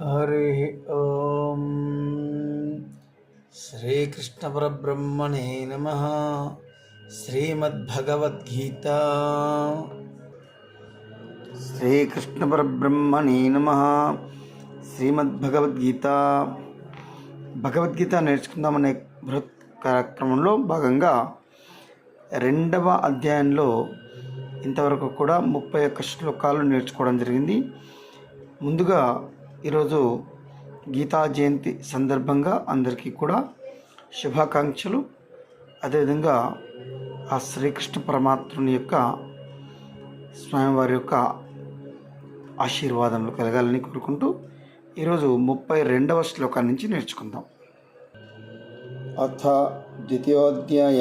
హరి ఓం. శ్రీకృష్ణపరబ్రహ్మణే నమ. శ్రీమద్భగవద్గీత. శ్రీకృష్ణపరబ్రహ్మణే నమ. శ్రీమద్భగవద్గీత. భగవద్గీత నేర్చుకుందామనే బృహత్ కార్యక్రమంలో భాగంగా రెండవ అధ్యాయంలో ఇంతవరకు కూడా ముప్పై ఒక్క శ్లోకాలు నేర్చుకోవడం జరిగింది. ముందుగా ఈరోజు గీతా జయంతి సందర్భంగా అందరికీ కూడా శుభాకాంక్షలు. అదేవిధంగా ఆ శ్రీకృష్ణ పరమాత్ముని యొక్క స్వామివారి యొక్క ఆశీర్వాదములు కలగాలని కోరుకుంటూ ఈరోజు ముప్పై రెండవ శ్లోకాన్ని నుంచి నేర్చుకుందాం. అథ ద్వితీయోధ్యాయ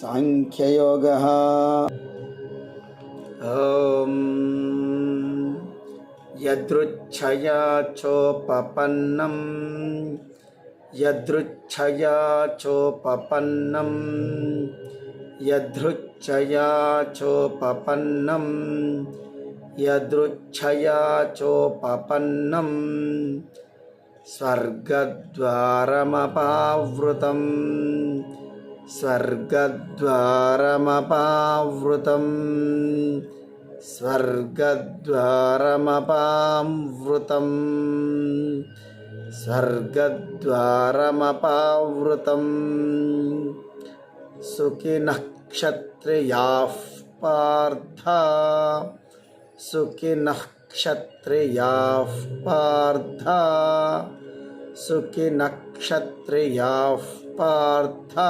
సాంఖ్యయోగ. ఓం यदृच्छया चोपपन्नं यदृच्छया चोपपन्नं यदृच्छया चोपपन्नं यदृच्छया चोपपन्नं स्वर्गद्वारमपावृतं स्वर्गद्वारमपावृतम्। స్వర్గద్వారమపావృతం. స్వర్గద్వారమపావృతం. సుఖినక్షత్రియా పార్థ. సుఖినక్షత్రియా పార్థ. సుఖినక్షత్రియా పార్థ.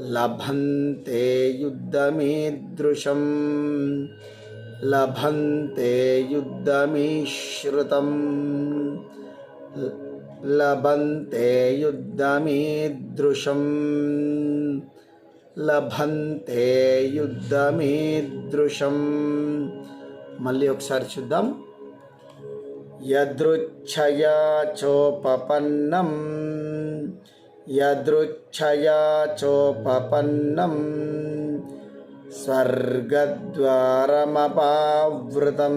లభంతే యుద్ధమీదృశం లభంతే యుద్ధమీశ్రుతం లభంతే యుద్ధమీదృశం లభంతే యుద్ధమీదృశం. మళ్ళీ ఒకసారి చూద్దాం. యదృచ్ఛయా చోపపన్నం యదృచ్ఛయా చోపపన్నం స్వర్గద్వారమపావృతం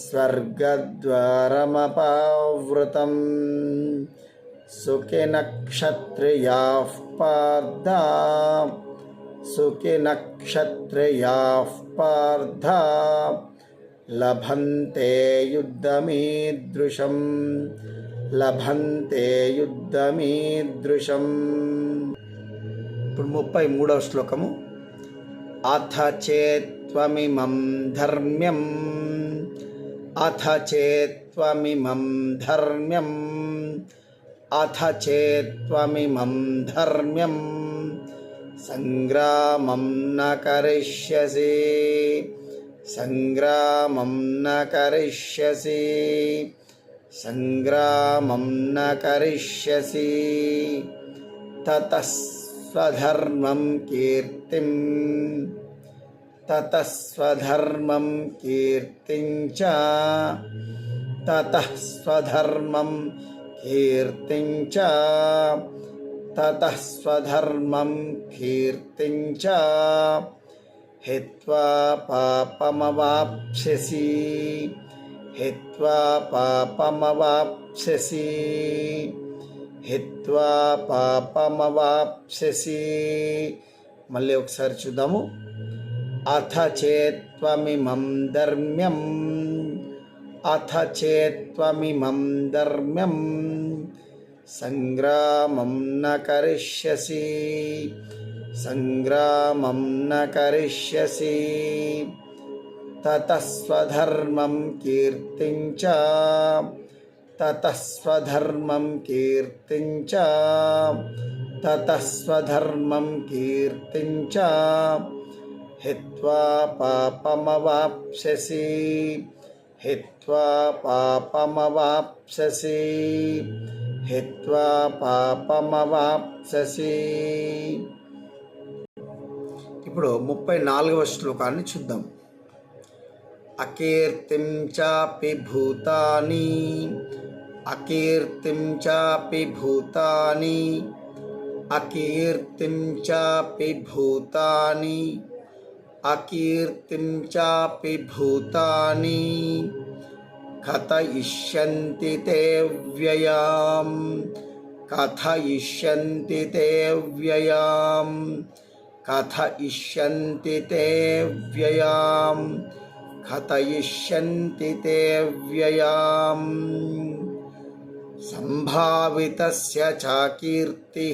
స్వర్గద్వారమపావృతం సుఖినక్షత్రియా పార్థ సుఖినక్షత్రియా పార్థ లభంతే యుద్ధమీదృశం లభంతే యుద్ధమీదృశం. ఇప్పుడు ముప్పై మూడవ శ్లోకము. అథ చేత్వమిమం ధర్మ్యం. అథ చేత్వమిమం ధర్మ్యం. అథ చేత్వమిమం ధర్మ్యం. సంగ్రామం న కరిష్యసి. సంగ్రామం న కరిష్యసి. సంగ్రామం న కరిష్యసి తతస్వధర్మం కీర్తిం తతస్వధర్మం కీర్తిం చ తతస్వధర్మం కీర్తిం చ తతస్వధర్మం కీర్తిం చ హిత్వా పాపమవాప్స్యసి హిత్వా పాపమవాప్స్యసి. హిత్వా పాపమవాప్స్యసి. మళ్ళీ ఒకసారి చూద్దాము. అథ చేత్వమిమం ధర్మ్యం. అథ చేత్వమిమం ధర్మ్యం. సంగ్రామం న కరిష్యసి. సంగ్రామం న కరిష్యసి. తతస్వధర్మం కీర్తించ తతస్వధర్మం కీర్తించ తతస్వధర్మం కీర్తించ హిత్వా పాపమవాప్స్యసి హిత్వా పాపమవాప్స్యసి హిత్వా పాపమవాప్స్యసి ఇప్పుడు ముప్పై నాలుగవ శ్లోకాన్ని చూద్దాం. అకీర్తిం చాపి భూతాని అకీర్తిం చాపి భూతాని అకీర్తిం చాపి భూతాని అకీర్తిం చాపి భూతాని కథయిష్యంతి తే వ్యయాం కథయిష్యంతి తే వ్యయాం కథయిష్యంతి తే వ్యయాం కథయిష్యంతి తే వ్యయాం. సంభావితస్య చాకీర్తి.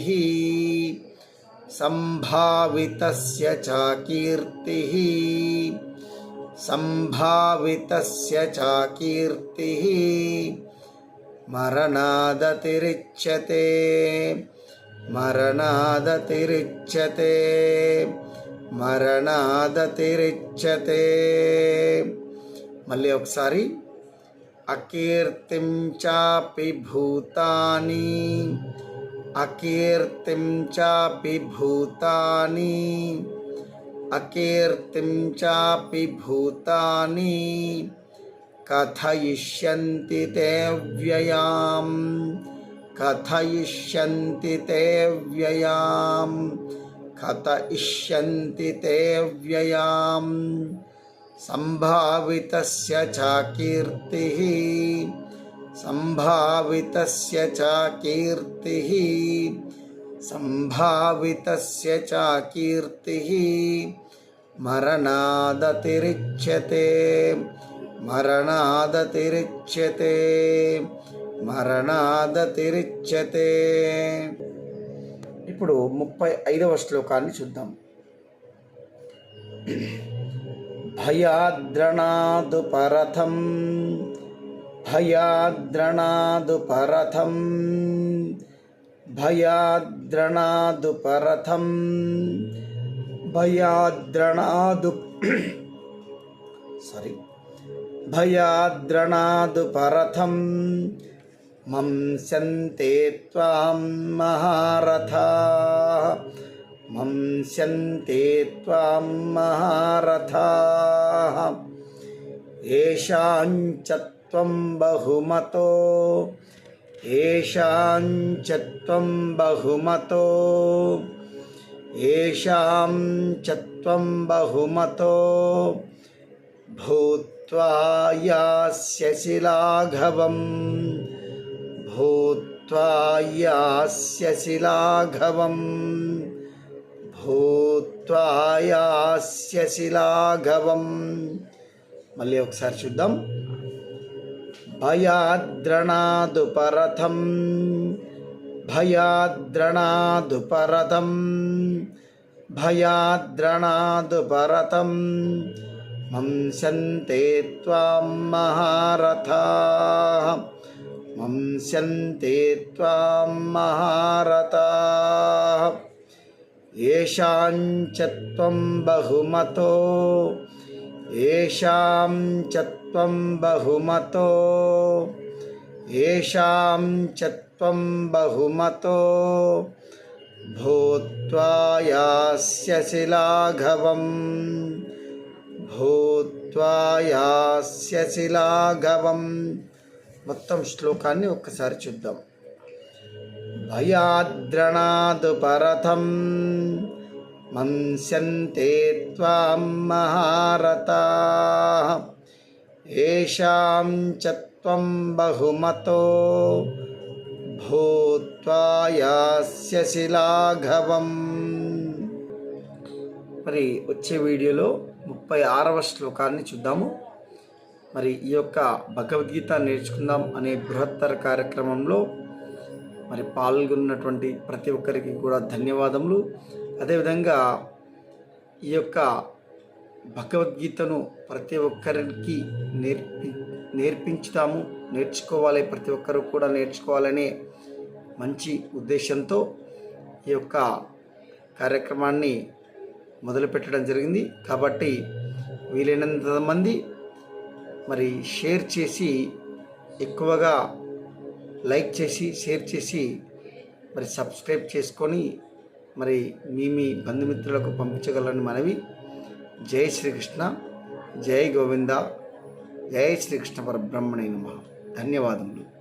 సంభావితస్య చాకీర్తి. సంభావితస్య చాకీర్తి. మరణాదతిరిచ్యతే. మరణాదతిరిచ్యతే. మరణాదతిరిచ్యతే. మళ్ళీ ఒకసారి అకీర్తిం చాపి భూతాని అకీర్తిం చాపి భూతాని అకీర్తిం చాపి భూతాని కథయిష్యంతి తే వ్యయాం కథయిష్యంతి తే వ్యయాం కథ ఇష్యంతి తే వ్యయాం. సంభావిత కీర్తి. సంభావిత కీర్తి. సంభావిత కీర్తి. మరణాదతిరిచ్యతే. మరణాదతిరిచ్యతే. మరణాదతిరిచ్యతే. ఇప్పుడు ముప్పై ఐదవ శ్లోకాన్ని చూద్దాం. భయాద్రణాదు పరథం భయాద్రణాదు పరథం భయాద్రణాదు పరథం భయాద్రణాదు సారీ భయాద్రణాదు పరథం मंस्यन्ते त्वां महारथाः। मंस्यन्ते त्वां महारथाः। च त्वं बहुमतो। येषाञ्च त्वं बहुमतो। येषां च त्वं बहुमतो। भूत्वा यास्यसि लाघवम्। यास्यसि लाघवम् భూత్వాయాస్య శిలాఘవం మళ్ళీ ఒకసారి చూద్దాం భయాద్రణాదు పరథం భయాద్రణాదు పరథం భయాద్రణాదు పరథం మంసంతే త్వాం మహారథా मंस्यन्ते त्वां महारथाः येषां च त्वं बहुमतो येषां च त्वं बहुमतो येषां च त्वं बहुमतो भूत्वा यास्यसि लाघवं भूत्वा यास्यसि लाघवम् మొత్తం శ్లోకాన్ని ఒక్కసారి చూద్దాం. భయాద్రణాదు పరథం మంస్యంతే త్వాం మహారతా ఏషాం చ త్వం బహుమతో భూత్వా లాఘవం మరి వచ్చే వీడియోలో ముప్పై ఆరవ శ్లోకాన్ని చూద్దాము. మరి ఈ యొక్క భగవద్గీత నేర్చుకుందాం అనే బృహత్తర కార్యక్రమంలో మరి పాల్గొన్నటువంటి ప్రతి ఒక్కరికి కూడా ధన్యవాదములు. అదేవిధంగా ఈ యొక్క భగవద్గీతను ప్రతి ఒక్కరికి నేర్పి నేర్పించుతాము నేర్చుకోవాలి ప్రతి ఒక్కరు కూడా నేర్చుకోవాలనే మంచి ఉద్దేశంతో ఈ యొక్క కార్యక్రమాన్ని మొదలుపెట్టడం జరిగింది. కాబట్టి వీలైనంత మంది మరి షేర్ చేసి ఎక్కువగా లైక్ చేసి షేర్ చేసి మరి సబ్స్క్రైబ్ చేసుకొని మరి మీ మీ బంధుమిత్రులకు పంపించగలని మనవి. జై శ్రీకృష్ణ జై గోవింద జై శ్రీకృష్ణ పరబ్రహ్మణే నమ. ధన్యవాదములు.